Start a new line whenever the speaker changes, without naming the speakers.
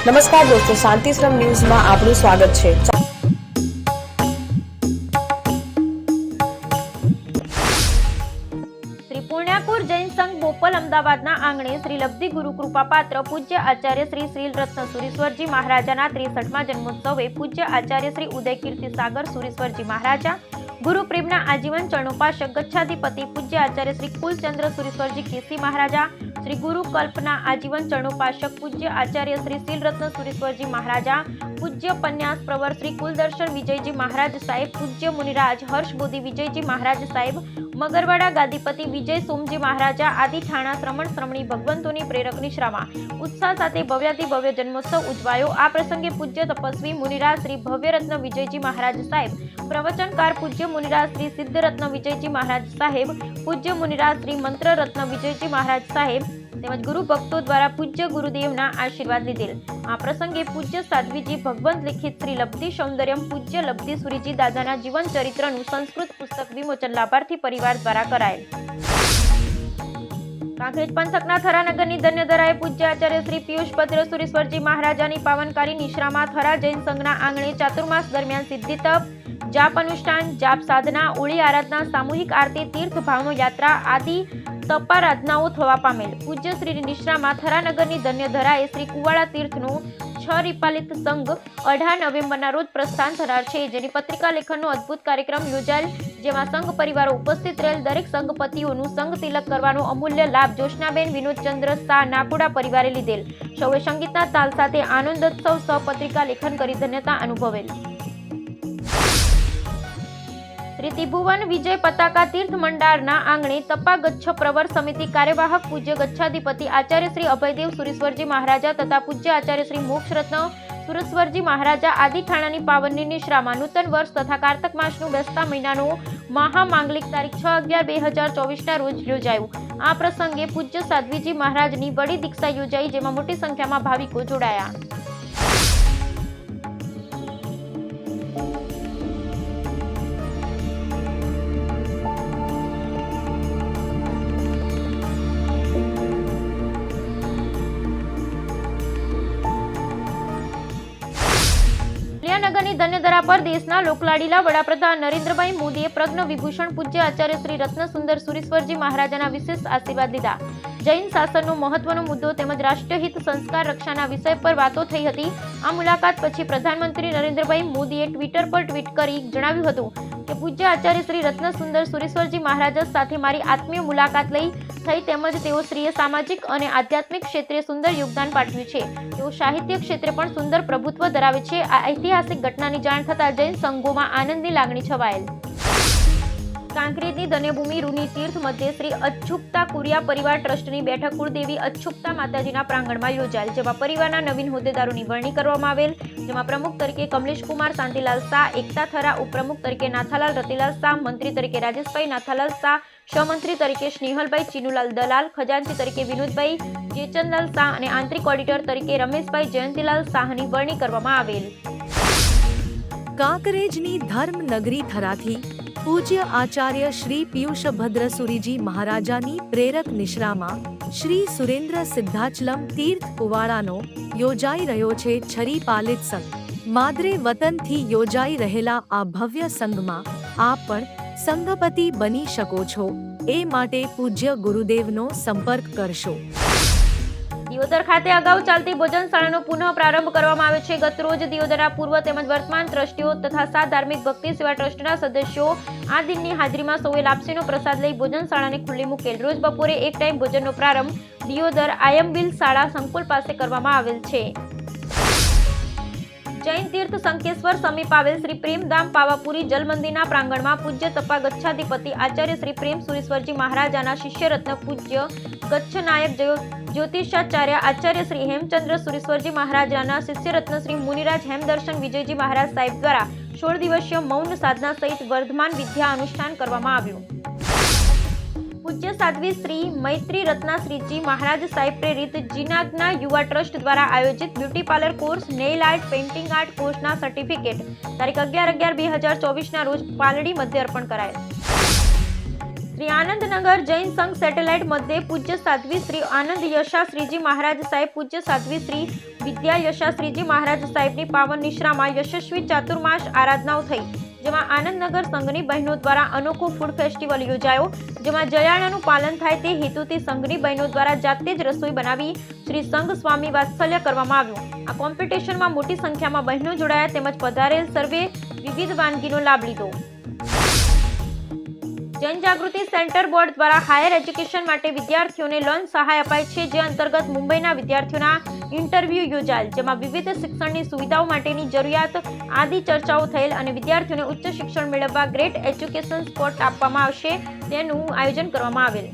નમસ્કાર દોસ્તો, શાંતિશ્રમ ન્યૂઝમાં આપનું સ્વાગત છે.
શ્રી જૈન સંઘ બોપલ અમદાવાદના આંગણે શ્રી લબ્ધિ ગુરુ કૃપા પાત્ર પૂજ્ય આચાર્ય શ્રી શ્રી રત્ન સુરેશ્વરજી મહારાજાના ત્રેસઠમા જન્મોત્સવે પૂજ્ય આચાર્ય શ્રી ઉદય કીર્તિ સાગર સુરેશ્વરજી મહારાજા, ગુરુ પ્રેમના આજીવન ચરણોપાસક ગચ્છાધિપતિ પૂજ્ય આચાર્ય શ્રી કુલચંદ્ર સુરેશ્વરજી કેસી મહારાજા શ્રી ગુરુ કલ્પના આજીવન ચરણોપાસક પૂજ્ય આચાર્ય શ્રી શીલરત્ન સુરેશ્વરજી મહારાજા, પૂજ્ય પન્યાસ પ્રવર શ્રી કુલદર્શન વિજયજી મહારાજ સાહેબ, પૂજ્ય મુનિરાજ હર્ષ બોધી વિજયજી મહારાજ સાહેબ, મગરવાડા ગાદીપતિ વિજય સોમજી મહારાજા આદિ ઠાણા શ્રમણ શ્રમણી ભગવંતોની પ્રેરક નિશ્રામાં ઉત્સાહ સાથે ભવ્યાતિ ભવ્ય જન્મોત્સવ ઉજવાયો. આ પ્રસંગે પૂજ્ય તપસ્વી મુનિરાજ શ્રી ભવ્યરત્ન વિજયજી મહારાજ સાહેબ, પ્રવચનકાર પૂજ્ય મુનિરાજ શ્રી સિદ્ધરત્ન વિજયજી મહારાજ સાહેબ, પૂજ્ય મુનિરાજ શ્રી મંત્રરત્ન વિજયજી મહારાજ સાહેબ તેમજ ગુરુ ભક્તો દ્વારા પૂજ્ય ગુરુદેવના આશીર્વાદ લીધેલ. આ પ્રસંગે પૂજ્ય સાધ્વીજી ભગવંત લિખિત શ્રી લબ્ધિ સૌંદર્યમ પૂજ્ય લબ્ધિ સુરીજી દાદાના જીવન ચરિત્રનું સંસ્કૃત પુસ્તક વિમોચન લાભાર્થી પરિવાર દ્વારા કરાયેલ. કાંકરેજ પંથકના થરાનગરની ધન્યધરાએ પૂજ્ય આચાર્ય શ્રી પિયુષ ભદ્ર સુરેશ્વરજી મહારાજાની પાવનકારી નિશ્રામાં થરા જૈન સંઘના આંગણે ચાતુર્માસ દરમિયાન સિદ્ધિ તપ, જાપ અનુષ્ઠાન, જાપ સાધના, ઓળી આરાધના, સામૂહિક આરતી તીર્થ ભાવનો યાત્રા આદિ તપારાધનાઓ થવા પામેલ. પૂજ્ય શ્રી નિશ્રામાં થરાનગરની ધન્યધરાએ શ્રી કુવાળા તીર્થનું છ રીપાલિત સંઘ અઢાર નવેમ્બરના રોજ પ્રસ્થાન થનાર છે. જેની પત્રિકા લેખનનો અદ્ભુત કાર્યક્રમ યોજાયેલ, જેમાં સંઘ પરિવારો ઉપસ્થિત રહેલ દરેક સંઘપતિઓનું સંઘ તિલક કરવાનો અમૂલ્ય લાભ જોશનાબેન વિનોદચંદ્ર શાહ નાકુડા પરિવારે લીધેલ. સૌએ સંગીતના તાલ સાથે આનંદોત્સવ સહ પત્રિકા લેખન કરી ધન્યતા અનુભવેલ. શ્રી ત્રિભુવન વિજય પતાકા, તીર્થ મંડારના આંગણે તપા ગચ્છ પ્રવર સમિતિ કાર્યવાહક પૂજ્ય ગચ્છાધિપતિ આચાર્ય શ્રી અભયદેવ સુરેશ્વરજી મહારાજા તથા પૂજ્ય આચાર્ય શ્રી મોક્ષરત્ન સુરેશ્વરજી મહારાજા આદિ ઠાણાની પાવનની નિશ્રામાં નૂતન વર્ષ તથા કાર્તક માસનું બેસતા મહિનાનો મહામાંગલિક તારીખ છ અગિયાર બે હજાર ચોવીસના રોજ યોજાયું. આ પ્રસંગે પૂજ્ય સાધ્વીજી મહારાજની વડી દીક્ષા યોજાઈ, જેમાં મોટી સંખ્યામાં ભાવિકો જોડાયા. કલ્યાણનગરની ધન્યધરા પર દેશના લોકલાડીલા વડાપ્રધાન નરેન્દ્રભાઈ મોદીએ પ્રજ્ઞ વિભૂષણ પૂજ્ય આચાર્ય શ્રી રત્નસુંદર સુરેશ્વરજી મહારાજાના વિશેષ આશીર્વાદ લીધા. જૈન શાસનનો મહત્વનો મુદ્દો તેમજ રાષ્ટ્રહિત સંસ્કાર રક્ષાના વિષય પર વાતો થઈ હતી. આ મુલાકાત પછી પ્રધાનમંત્રી નરેન્દ્રભાઈ મોદીએ ટ્વિટર પર ટ્વીટ કરી જણાવ્યું હતું કે, પૂજ્ય આચાર્ય શ્રી રત્ન સુંદર સુરેશ્વરજી મહારાજ સાથે મારી આત્મીય મુલાકાત લઈ થઈ તેમજ તેઓ શ્રીએ સામાજિક અને આધ્યાત્મિક ક્ષેત્રે સુંદર યોગદાન પાઠવ્યું છે. તેઓ સાહિત્ય ક્ષેત્રે પણ સુંદર પ્રભુત્વ ધરાવે છે. આ ઐતિહાસિક ઘટનાની જાણ થતાં જૈન સંઘોમાં આનંદની લાગણી છવાયેલ. કાંકરેજની ધન્યભૂમિ રૂની તીર્થ મધ્યે શ્રી અચ્છુકતા કુરિયા પરિવાર ટ્રસ્ટની બેઠક કુળદેવી અચ્છુકતા માતાજીના પ્રાંગણમાં યોજાયેલ, જેમાં પરિવારના નવીન હોદ્દેદારોની વરણી કરવામાં આવેલ, જેમાં પ્રમુખ તરીકે કમલેશ કુમાર શાંતિલાલ શાહ, એકતા થરા ઉપપ્રમુખ તરીકે નાથાલાલ રતિલાલ શાહ, મંત્રી તરીકે રાજેશભાઈ નાથાલાલ શાહ, સહમંત્રી તરીકે સ્નેહલભાઈ ચિનુલાલ દલાલ, ખજાનચી તરીકે વિનોદભાઈ ચેચનલાલ શાહ અને આંતરિક ઓડિટર તરીકે રમેશભાઈ જયંતિલાલ શાહની વરણી કરવામાં આવેલ.
કાંકરેજની ધર્મનગરી થરાથી પૂજ્ય આચાર્ય શ્રી પિયુષભદ્ર સુરીજી મહારાજાની પ્રેરક નિશ્રામાં શ્રી સુરેન્દ્ર સિદ્ધાચલમ તીર્થ કુવાડાનો યોજાઈ રહ્યો છે છરી પાલિત સંઘ. માદરે વતનથી યોજાઈ રહેલા આ ભવ્ય સંઘમાં આપ પણ સંઘપતિ બની શકો છો. એ માટે પૂજ્ય ગુરુદેવનો સંપર્ક કરશો.
દિયોદર ખાતે અગાઉ ચાલતી ભોજનશાળાનો પુનઃ પ્રારંભ કરવામાં આવ્યો છે. ગત રોજ દિયોદરના પૂર્વ તેમજ વર્તમાન ટ્રસ્ટીઓ તથા સાત ધાર્મિક ભક્તિ સેવા ટ્રસ્ટના સદસ્યો આ દિનની હાજરીમાં સૌએ લાપસીનો પ્રસાદ લઈ ભોજનશાળાને ખુલ્લી મૂકેલ. રોજ બપોરે એક ટાઈમ ભોજનનો પ્રારંભ દિયોદર આયમબિલ શાળા સંકુલ પાસે કરવામાં આવેલ છે. જૈન તીર્થ સંકેશ્વર સમીપ આવેલ શ્રી પ્રેમધામ પાવાપુરી જલમંદિરના પ્રાંગણમાં પૂજ્ય તપા ગચ્છાધિપતિ આચાર્ય શ્રી પ્રેમ સુરેશ્વરજી મહારાજાના શિષ્યરત્ન પૂજ્ય ગચ્છ નાયક જયો જ્યોતિષાચાર્ય આચાર્ય શ્રી હેમચંદ્ર સુરેશ્વરજી મહારાજાના શિષ્યરત્ન શ્રી મુનિરાજ હેમદર્શન વિજયજી મહારાજ સાહેબ દ્વારા સોળ દિવસીય મૌન સાધના સહિત વર્ધમાન વિદ્યા અનુષ્ઠાન કરવામાં આવ્યું. પૂજ્ય સાધ્વી શ્રી મૈત્રી રત્નાશ્રીજી મહારાજ સાહેબ પ્રેરિત જીનાગના યુવા ટ્રસ્ટ દ્વારા આયોજિત beauty parlour course nail art, painting art કોર્સના સર્ટિફિકેટ. તારીખ અગિયાર અગિયાર બે હજાર ચોવીસના રોજ પાલડી મધ્ય અર્પણ કરાયેલ શ્રી આનંદનગર જૈન સંઘ સેટેલાઇટ મધ્યે પૂજ્ય સાધ્વી શ્રી આનંદ યશાશ્રીજી મહારાજ સાહેબ, પૂજ્ય સાધ્વી શ્રી વિદ્યા યશાશ્રીજી મહારાજ સાહેબની પાવન નિશ્રામાં યશસ્વી ચાતુર્માસ આરાધનાઓ થઈ. જેમાં આનંદનગર સંઘની બહેનો દ્વારા અનોખો ફૂડ ફેસ્ટિવલ યોજાયો, જેમાં જયાણાનું પાલન થાય તે હેતુથી સંઘની બહેનો દ્વારા જાતે જ રસોઈ બનાવી શ્રી સંઘ સ્વામી વાત્સલ્ય કરવામાં આવ્યું. આ કોમ્પિટિશનમાં મોટી સંખ્યામાં બહેનો જોડાયા, તેમજ પધારેલ સર્વે વિવિધ વાનગીનો લાભ લીધો. જનજાગૃતિ સેન્ટર બોર્ડ દ્વારા હાયર એજ્યુકેશન માટે વિદ્યાર્થીઓને લોન સહાય અપાય છે, જે અંતર્ગત મુંબઈના વિદ્યાર્થીઓના ઇન્ટરવ્યૂ યોજાયેલ, જેમાં વિવિધ શિક્ષણની સુવિધાઓ માટેની જરૂરિયાત આદિ ચર્ચાઓ થયેલ અને વિદ્યાર્થીઓને ઉચ્ચ શિક્ષણ મેળવવા ગ્રેટ એજ્યુકેશન સ્પોટ આપવામાં આવશે. તેનું આયોજન કરવામાં આવેલ.